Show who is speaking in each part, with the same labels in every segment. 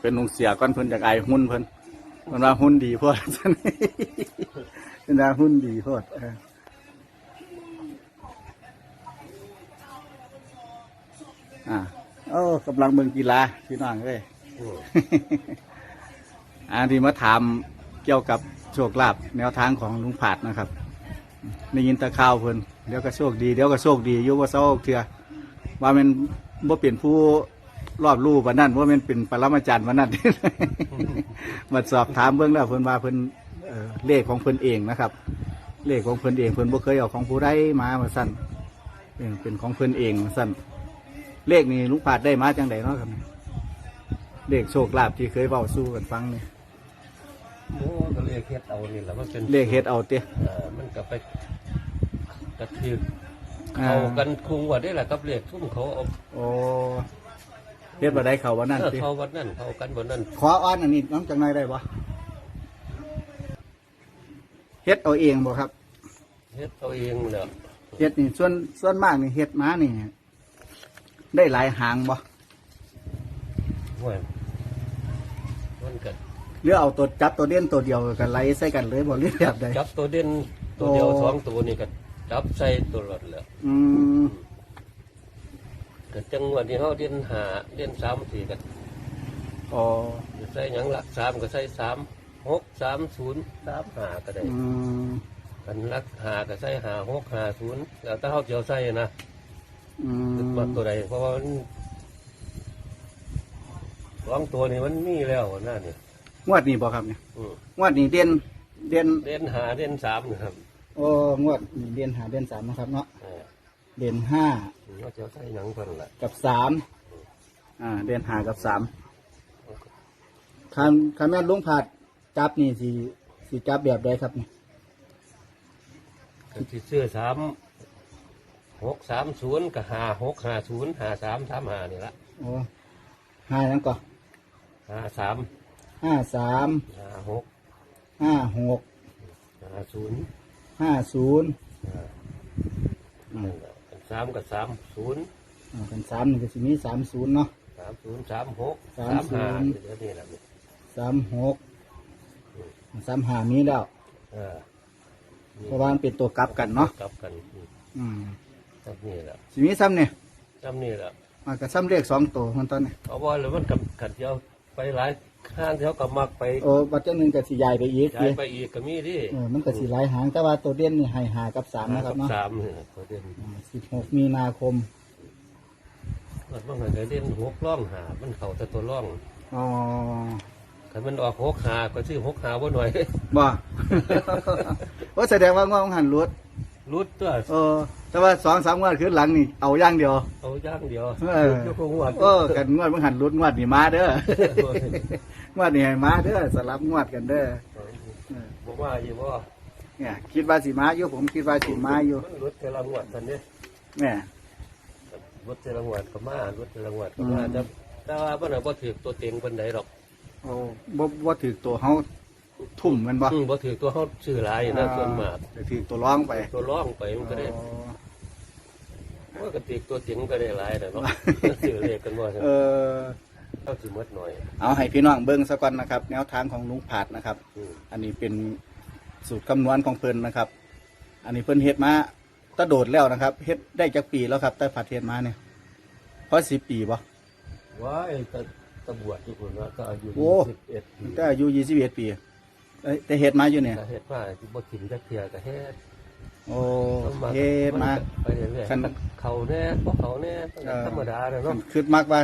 Speaker 1: เป็นนุ่งเสียก้อนเพิ่นจากไอหุ่นเพิ่นเพิ่นว่าหุ่นดีโพอดเป็นว่าหุ่นดีโพอดอ่าโอ้กำลังเมืองกีฬาพี่น้องเอ้ย
Speaker 2: อั
Speaker 1: นที่มาถามเกี่ยวกับโชคลาภแนวทางของลุงผาดนะครับได้ยินตะข่าวเพิ่นเดี๋ยวก็โชคดีเดี๋ยวก็โชคดีอยู่ว่าเศร้าเถื่อว่ามันบ่เปลี่ยนผู้ รอบรู้วันนั้นว่ามันเป็นปรมาจารย์วันนั้น มาสอบถามเบื้องแล้วเพิ่นว่าเพิ่นเอ่อเลขของเพิ่นเองนะครับ เลขของเพิ่นเองเพิ่นบ่เคยเอาของผู้ใดมามาสั่นเออเป็นของเพิ่นเองมาสั่นเลขนี้ลุงผาดได้มาจังไดเนาะครับเลขโชคลาภที่เคยเว้าสู้กันฟังนี่
Speaker 2: โอ้ก็เลขเฮ็ดเอานี่แหละมันเป็น
Speaker 1: เลขเฮ็ดเอาเตี้ย
Speaker 2: เอ่อมันก็ไปกระทืบ
Speaker 1: อ่า
Speaker 2: เขากันคุงว่าได้แหละกับเลขทุ่มเขาเอา
Speaker 1: โอ้ เฮ็ดบ่ได้เขาวันนั้น
Speaker 2: เออ
Speaker 1: ติ
Speaker 2: เขาวันนั้นเขากันวันนั้น
Speaker 1: ขออ้อนอันนี้น้องจังไดได้บ่เฮ็ดเอาเองบ่ครับ
Speaker 2: เฮ็ดเอาเองแหละ
Speaker 1: เฮ็ดนี่ส่วนส่วนมากนี่เฮ็ดมานี่ ได้หลายหางบ่
Speaker 2: ห่วยมันก็
Speaker 1: หรือเอาตัวจับตัวเด่นตัวเดียวกันไล่ใส่กันเลยบ่หรือแบบใด
Speaker 2: จับตัวเด่นตัวเดียว
Speaker 1: โอ้
Speaker 2: สองตัวนี่ก็จับใส่ตัวรถแล้ว
Speaker 1: อืม
Speaker 2: ก็จังหวะที่เขาเด่นหาเด่นสามสี่ก็
Speaker 1: อ๋อ
Speaker 2: ใส่หยังหลักสามก็ใส่สามหกสามศูนย์สามหาก็ได้
Speaker 1: อืม
Speaker 2: กันหลักหาก็ใส่หาหกหาศูนย์แล้วถ้าเขาเจียวใส่นะ
Speaker 1: อืม
Speaker 2: มาตัวใดเพราะว่ามันสองตัวนี่มันมีแล้วน่าเนี่ย
Speaker 1: งวดนี้บ่ครับเนี่ย
Speaker 2: อืม
Speaker 1: งวดนี้เด่นเด่น
Speaker 2: เด่นหาเด่นสามนะครับ
Speaker 1: โอ้งวดนี้เด่นหาเด่นสามนะครับเนาะ
Speaker 2: เออ
Speaker 1: เด่นห้า
Speaker 2: เขาจะใส่หยังเพิ่นละ
Speaker 1: กับสามอ่าเด่นหากับสามคันคันแม่นลุงผาดจับนี่สิสิจับแบบใดครับเนี่ย
Speaker 2: ก็ที่เสื้อสามหกสามศูนย์กับหาหกหาศูนย์หาสามสามหานี่ละ
Speaker 1: โอ้ห้านั้นก่อน
Speaker 2: หาสาม
Speaker 1: ห้าสาม
Speaker 2: หาหก
Speaker 1: ห้าหก
Speaker 2: หาศูนย์
Speaker 1: ห้าศูนย์
Speaker 2: อ่า
Speaker 1: อืม
Speaker 2: สามกับสามศูนย์
Speaker 1: อ่าเป็นสามนี่ก็สิมีสามศูนย์เนาะ
Speaker 2: สามศูนย์สามหก
Speaker 1: สาม
Speaker 2: สามห้า
Speaker 1: ศูนย์
Speaker 2: เดี๋ยวนี้แหละ
Speaker 1: สามหกสามหามีแล้ว
Speaker 2: เออ
Speaker 1: เพราะว่ามันเป็นตัวกลับกันเนาะ
Speaker 2: กลับกันอืม
Speaker 1: อืม
Speaker 2: จำนี่แหละ
Speaker 1: สิมีซ้ำเนี่ย
Speaker 2: จำนี่แหละ
Speaker 1: มันก็ซ้ำเลขสองตัวมันตอนนี้
Speaker 2: เอาว่าแล้วมันกับขัดเดียวไปหลาย ข้างเดียวกับมักไป
Speaker 1: โอ้บัตรจังหนึ่งก็สิใหญ่ไปอีก
Speaker 2: ย้ายไปอีกก็มีดิ
Speaker 1: เออมันก็สิหลายหางแต่ว่าตัวเด่นนี่ให้หากับสามนะครับเนาะ
Speaker 2: สามเนี่ยตัวเด่น
Speaker 1: สิบหกมีนาคม
Speaker 2: มันบางหันก็เด่นหกร่องหา มันเข่าแต่ตัวร่อง
Speaker 1: อ๋อ
Speaker 2: ถ้ามันออกหกหาก็ชื่อหกหาว่าหน่อย
Speaker 1: บ่ ว่าแสดงว่างวดของหันรถ
Speaker 2: รุดตัว
Speaker 1: เออ แต่ว่าสองสามงวดขึ้นหลังนี่เอาอย่างเดียว
Speaker 2: เอาย่างเดียว
Speaker 1: เออ
Speaker 2: ยกหัว
Speaker 1: เออกันงวดมันหันรถงวดนี่มาเด้องวดนี่ให้มาเด้อสลับงวดกันเด้อเออ
Speaker 2: บอกว่าอยู่ว่า
Speaker 1: เนี่ยคิดว่าสิมาอยู่ผมคิดว่าสิมาอยู่
Speaker 2: มันรุดเทละงวดทันนี้
Speaker 1: เนี่ย
Speaker 2: รุดเทละงวดก็มารุดเทละงวดก็มา
Speaker 1: อืม
Speaker 2: แต่แต่ว่ามันบ่ถือตัวเต็งเป็นไหนหรอก
Speaker 1: โอ้บ่บ่ถือตัวเฮา ทุ่มแมันบ่
Speaker 2: อืมบ่ถือตัวเขาชื่อหลายนะส่วนมาก
Speaker 1: แต่ถือตัวร้องไป
Speaker 2: ตัวร่องไปมันก็ได้
Speaker 1: อ๋อ
Speaker 2: ว่ากติกตัวเต็งก็ได้หลายแต่เนาะชื่อเลขกันว่า
Speaker 1: เออ
Speaker 2: เข้าสิหมดหน่อย
Speaker 1: เอาให้พี่น้องเบิ่งซะก่อนนะครับ แนวทางของลุงผาดนะครับ
Speaker 2: อืม
Speaker 1: อันนี้เป็นสูตรคำนวณของเพิ่นนะครับ อันนี้เพิ่นเฮ็ดมาตะโดดแล้วนะครับเฮ็ดได้จักปีแล้วครับแต่ผัดเฮ็ดมาเนี่ยพอสิบปีบ่
Speaker 2: ว้ายตะตะบวชทุกคนว่าก็อายุ
Speaker 1: โอ้
Speaker 2: สิบเอ็ดปี
Speaker 1: แต่อายุยี่สิบเอ็ดปี เอ้ยแต่เฮ็ดมาอยู่เนี่ย
Speaker 2: แต่เฮ็ดมาที่บ่ถิ่มจักเทียก็เฮ็ด
Speaker 1: โอ้เฮ็ดมา
Speaker 2: ไปเรื่อย
Speaker 1: คัน
Speaker 2: ๆเขาแน่บ่เขาแน่
Speaker 1: เออ
Speaker 2: ธรรมดาเนาะ
Speaker 1: คือมักว่า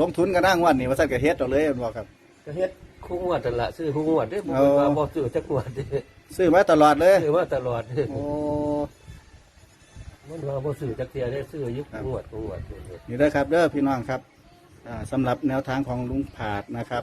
Speaker 1: ลงทุนกันนั่งวันนี้ว่าซั่นก็เฮ็ดเอาเลยแม่นบ่ครับ
Speaker 2: ก็เฮ็ดคู่งวดนั่นล่ะซื้อคู่งวดเด้บ่
Speaker 1: เอ
Speaker 2: เป็น
Speaker 1: อ
Speaker 2: ว่าบ่ซื้อจักงวดเด้
Speaker 1: ซื้อมาตลอดเลย
Speaker 2: ซื้อมาตลอดเด้
Speaker 1: โอ้
Speaker 2: มันว่าบ่ซื้อจักเทียได้ซื้ออยุค
Speaker 1: ครับ
Speaker 2: งวดคู่งวดเด้
Speaker 1: นี่เด้อครับเด้อพี่น้องครับอ่าสำหรับแนวทางของลุงผาดนะครับ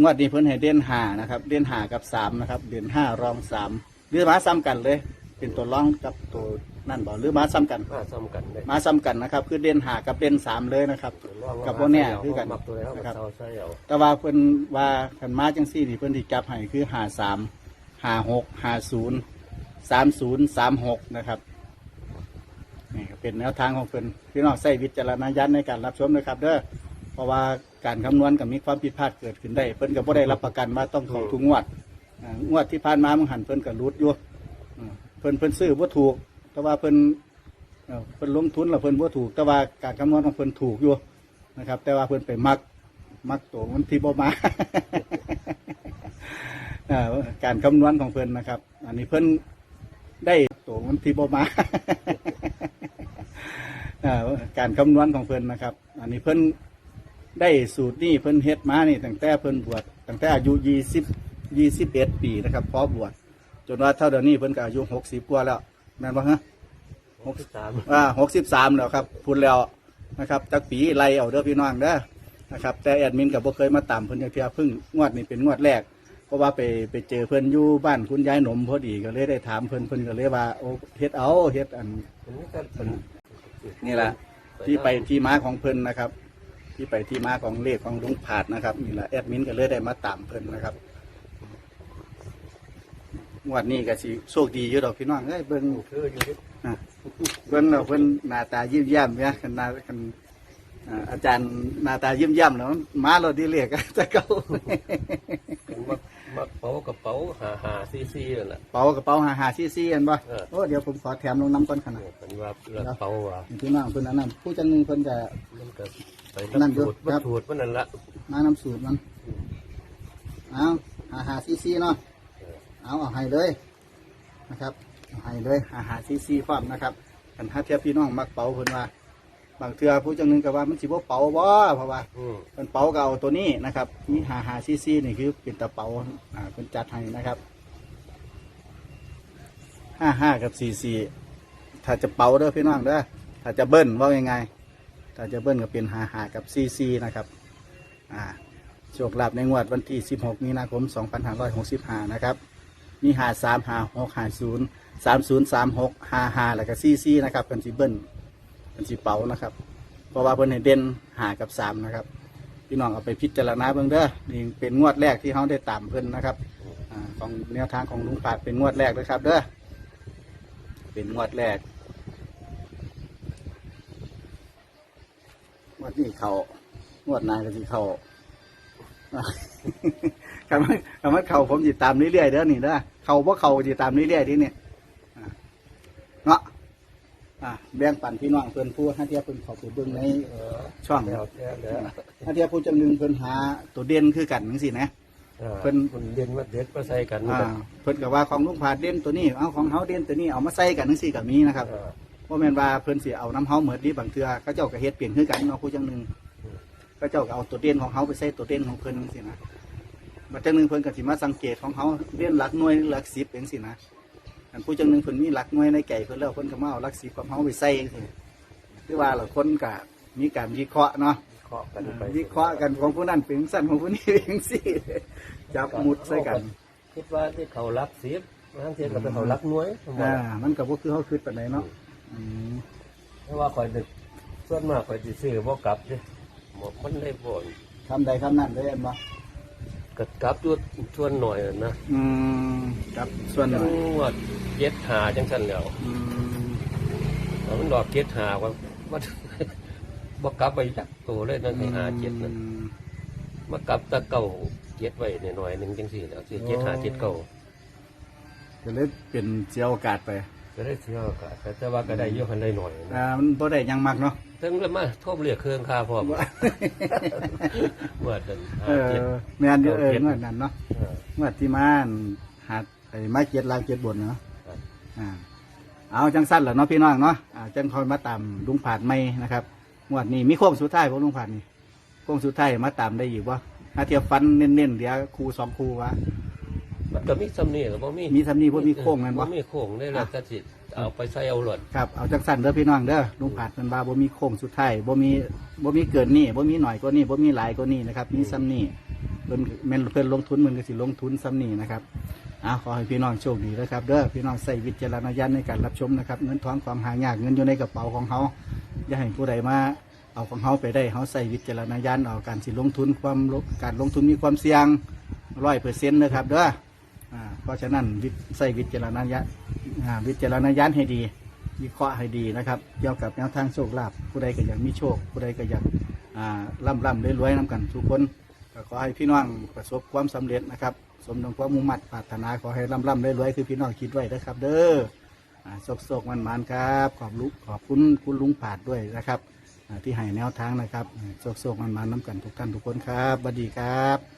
Speaker 1: งวดนี้เพิ่นให้เด่นห้านะครับ เด่นห้ากับสามนะครับ เด่นห้ารองสามหรือมาซ้ำกันเลย เป็นตัวร่องกับตัวนั่นบ่หรือมาซ้ำกัน
Speaker 2: มาซ้ำกันได้
Speaker 1: มาซ้ำกันนะครับ คือเด่นห้ากับเด่นสามเลยนะครับ กับพวกเนี้ยคือกัน
Speaker 2: มักตัวแล้ว
Speaker 1: นะครับ
Speaker 2: เซาใส่เอา
Speaker 1: แต่ว่าเพิ่นว่าขันมาจังซี่ที่เพิ่นที่จับให้คือห้าสามห้าหกห้าศูนย์สามศูนย์สามหกนะครับนี่ก็เป็นแนวทางของเพิ่นพี่น้องใส่วิจารณญาณในการรับชมนะครับ เด้อเพราะว่า การคำนวณกับมีความผิดพลาดเกิดขึ้นได้ เพิ่นก็บ่ได้รับประกันว่าต้องเข้าทุกงวดอ่างวดที่ผ่านมามันหันเพิ่นก็รุดอยู่อืมเพิ่นเพิ่นซื้อบ่ถูก แต่ว่าเพิ่นเอ่อเพิ่นลงทุนแล้วเพิ่นบ่ถูก แต่ว่าการคำนวณของเพิ่นถูกอยู่นะครับ แต่ว่าเพิ่นไปมัก มักตัวมันที่บ่มา เอ่อการคำนวณของเพิ่นนะครับ อันนี้เพิ่นได้ตัวมันที่บ่มา เอ่อการคำนวณของเพิ่นนะครับ อันนี้เพิ่น ได้สูตรนี่เพิ่นเฮ็ดมานี่ตั้งแต่เพิ่นบวชตั้งแต่อายุยี่สิบยี่สิบเอ็ดปีนะครับพอบวชจนว่าเท่าเดี๋ยวนี้เพิ่นก็อายุหกสิบกว่าแล้วแม่นบ่ฮะ
Speaker 2: หกสิบสาม
Speaker 1: อ่าหกสิบสามแล้วครับพูดแล้วนะครับจักปีไล่เอาเด้อพี่น้องเด้อนะครับ แต่แอดมินกับบ่เคยมาตามเพิ่นจักเทียเพิ่งงวดนี้เป็นงวดแรกเพราะว่าไปไปเจอเพิ่นอยู่บ้านคุณยายหนมพอดีก็เลยได้ถามเพิ่นเพิ่นก็เลยว่าโอ้เฮ็ดเอาเฮ็ดอัน
Speaker 2: อันนี้ก็เป็น
Speaker 1: นี่แหละที่ไปที่มาของเพิ่นนะครับ ที่ไปที่มาของเลขของลุงผาดนะครับนี่แหละแอดมินก็เลยได้มาตามเพิ่นนะครับงวดนี้ก็สิโชคดีอยู่ดอกพี่น้องเอ้ยเบิ่ง
Speaker 2: คืออยู่ที่
Speaker 1: อะเพิ่นเราเพิ่นหน้าตายิ้มแย้มเนี่ยคันหน้าคันอ่าอาจารย์หน้าตายิ้มแย้มแล้วมาเราดีเลขอะแต่เก่า
Speaker 2: เป็นมักมักเป๋ากระเป๋าหาหาซีซีนั่นแหละ
Speaker 1: เป๋ากระเป๋าหาหาซี่ซี่อันบ่
Speaker 2: เออ
Speaker 1: โอ้เดี๋ยวผมขอแถมลงน้ำก่อนขนาด
Speaker 2: เป็นว่าเรือกเป๋าว่า
Speaker 1: พี่น้องเพิ่นอันนั้นผู้จังหนึงเพิ่นจะ
Speaker 2: มันก็ ไป
Speaker 1: นั่น
Speaker 2: น้ำ
Speaker 1: อยู่
Speaker 2: ถูดมัน
Speaker 1: ครับ
Speaker 2: ถูดมันนั่นละ
Speaker 1: มาน้ำสูตรมัน เอาหาหาซี่ซี่เนาะ เอาเอาให้เลยนะครับเอาให้เลยหาหาซี่ซี่พร้อมนะครับกันถ้าเทียบพี่น้องมักเป๋าเพิ่นว่า บางเทื่อผู้จังหนึงก็ว่ามันสิบ่เป๋าบ่เพราะว่า
Speaker 2: อืม
Speaker 1: เป็นเป๋าเก่าตัวนี้นะครับนี่หาหาซีซีนี่คือเป็นตะเป๋าอ่าเป็นจัดให้นะครับห้าห้ากับสี่สี่ถ้าจะเป๋าเด้อพี่น้องเด้อถ้าจะเบิ้ลว่ายังไง ถ้าจะเบิ้ลก็เป็นหาหากับซีซีนะครับอ่าโชคลาภในงวดวันที่ 16 มีนาคม 2565 นะครับ มีหาสามหาหกหาศูนย์สามศูนย์สามหกหาหาแล้วก็ซีซีนะครับเป็นสีเบิ้ลเป็นสีเป๋านะครับ เพราะว่าเพิ่นให้เด่นหากับสามนะครับ พี่น้องเอาไปพิจารณาเบิ่งเด้อนี่เป็นงวดแรกที่เขาได้ตามเพิ่นนะครับอาของแนวทางของลุงปาดเป็นงวดแรกเลยครับ เด้อเป็นงวดแรก วดนี้เขางวดหนายก็สิเขาคำว่าคำว่าเขาผมจิตามเรื่อยๆเด้อนี่เด้อเขาเพราะเขาจิตามเรื่อยๆที่นี่อ่าเนาะอ่าแบ่งปันพี่น้องเพิ่นผู้ให้เทียบเพิ่นเขาไปเบิ่งใน
Speaker 2: เออ
Speaker 1: ช่อง
Speaker 2: แล้วแล้วแล้ว
Speaker 1: ถ้าเทียบผู้จำหนึงเพิ่นหาตัวเด่นคือกันจังซี่นะ
Speaker 2: เออ
Speaker 1: เพิ่น
Speaker 2: คนเรียนว่าเด็กก็ใส่กัน
Speaker 1: อ่าเพิ่นก็ว่าของลุงผาดเด่นตัวนี้เอาของเฮาเด่นตัวนี้เอามาใส่กันจังซี่ก็มีนะครับ
Speaker 2: เออ
Speaker 1: บ่แม่นว่าเพิ่นสิเอาน้ำเฮาเหมือนดีบางเทื่อเขาเจ้าก็เฮ็ดเปลี่ยนคือกันเนาะผู้จังหนึงเขาเจ้าก็เอาตัวเด่นของเฮาไปใส่ตัวเด่นของเพิ่นจังซี่นะบัดจังหนึงเพิ่นก็สิมาสังเกตของเฮาเด่นหลักหน่วยหลัก10จังซี่นะอันผู้จังหนึงเพิ่นมีหลักหน่วยในใจเพิ่นแล้วเพิ่นก็มาเอาหลัก10ของเฮาไปใส่จังซี่คือว่าละคนก็มีการวิเคราะห์เนาะ
Speaker 2: เคาะกันไป
Speaker 1: วิเคราะห์กันของผู้นั้นเป็นสั้นของผู้นี้เป็นสี่จับมุดใส่กัน
Speaker 2: คิดว่าที่เขารักสิบนั่นเทียกับเขารักน้อย
Speaker 1: อ่ามันกับว่าคือเขาคืดปานไหนเนาะ อืม
Speaker 2: เพราะว่าคอยดึกส่วนมากคอยจะซื้อบ่กลับเลยหมดมันได้บ่น
Speaker 1: คำใดคำนั้นได้อันบ่
Speaker 2: ก็กลับจุดชวนหน่อยนะ
Speaker 1: อืมครับส่วนห
Speaker 2: จั
Speaker 1: น่อย
Speaker 2: งว่าเจ็ดหาจังสันแล้ว
Speaker 1: อืม
Speaker 2: แล้วมันดอกเจ็ดหาว่าว่าบ่กลับไปจักตัวเลยนั่นให้หาเจ็ดนั่น มากลับแตะเก่าเจ็ดไว้หน่อยๆหนึ่งจังสี่แล้วสิเจ็ดหาเจ็ดเก่า
Speaker 1: ก็เลยเป็นเสียโอกาสไป
Speaker 2: ก็ได้เที่ยวก็แต่ว่าก็ได้เยอะพันได้หน่อยนะ
Speaker 1: อ่ามันบ่ได้หยังมากเนาะ
Speaker 2: ถึงแล้วมาทบเรียกเครื่องค่าพร้อมเมื่อเดือน
Speaker 1: เอ
Speaker 2: หา
Speaker 1: อ
Speaker 2: เจ็ด
Speaker 1: แม่นอยู่เออเมื่อนั้นเนาะ
Speaker 2: เออ
Speaker 1: เมื่อที่มาอั่นหาดไอ้ไม้เกียรลางเกียรบนเนาะ
Speaker 2: ครับ
Speaker 1: อ่า เอาจังสั้นแหละเนาะพี่น้องเนาะอ่าจังคอยมาตามลุงผาดไม่นะครับงวดนี้มีโค้งสุดท้ายของลุงผาดนี่โค้งสุดท้ายมาตามได้อยู่วะถ้าเทียบฟันเน้นๆเดี๋ยวครูสองครูวะ
Speaker 2: มัน ก็มีสำเนียงบ่มี
Speaker 1: มีทำนี่พวกมีโค้งนั่น
Speaker 2: บ่
Speaker 1: วะ
Speaker 2: มีโค้งได้แล้วก็สิเอาไปใส่เอาหลด
Speaker 1: ครับเอาจังสั้นเด้อพี่น้องเด้อลุงผาดเป็นบาบ่มีโค้งสุดท้ายบ่มีบ่มีเกินนี่บ่มีหน่อยก็นี่บ่มีหลายก็นี่นะครับมีซ้ำนี่เพิ่นแม่นเพิ่นลงทุนมันก็สิลงทุนซ้ำนี่นะครับอ่าขอให้พี่น้องโชคดีนะครับเด้อพี่น้องใส่วิจารณญาณในการรับชมนะครับเงินทองความหายากเงินอยู่ในกระเป๋าของเขาอย่าให้ผู้ใดมาเอาของเขาไปได้เขาใส่วิจารณญาณเอาการสิลงทุนความลงการลงทุนมีความเสี่ยงร้อยเปอร์เซ็นต์นะครับเด้ออ่า เพราะฉะนั้นวิใส่วิจารณญาณวิจารณญาณให้ดี วิเคราะห์ให้ดีนะครับเกี่ยวกับแนวทางโชคลาภผู้ใดก็อยากมีโชค ผู้ใดก็อยากอ่าร่ำร่ำรวยๆน้ำกันทุกคนขอให้พี่น้องประสบความสำเร็จนะครับ สมดังความมุ่งมั่นปรารถนาขอให้ร่ำร่ำรวยๆคือพี่น้องคิดไว้นะครับ เด้ออ่าโศกๆมันมันๆครับ ขอบลุขอบคุณคุณลุงผาดด้วยนะครับที่ให้แนวทางนะครับโศกๆมันมันๆน้ำกันทุกท่านทุกคนครับสวัสดีครับ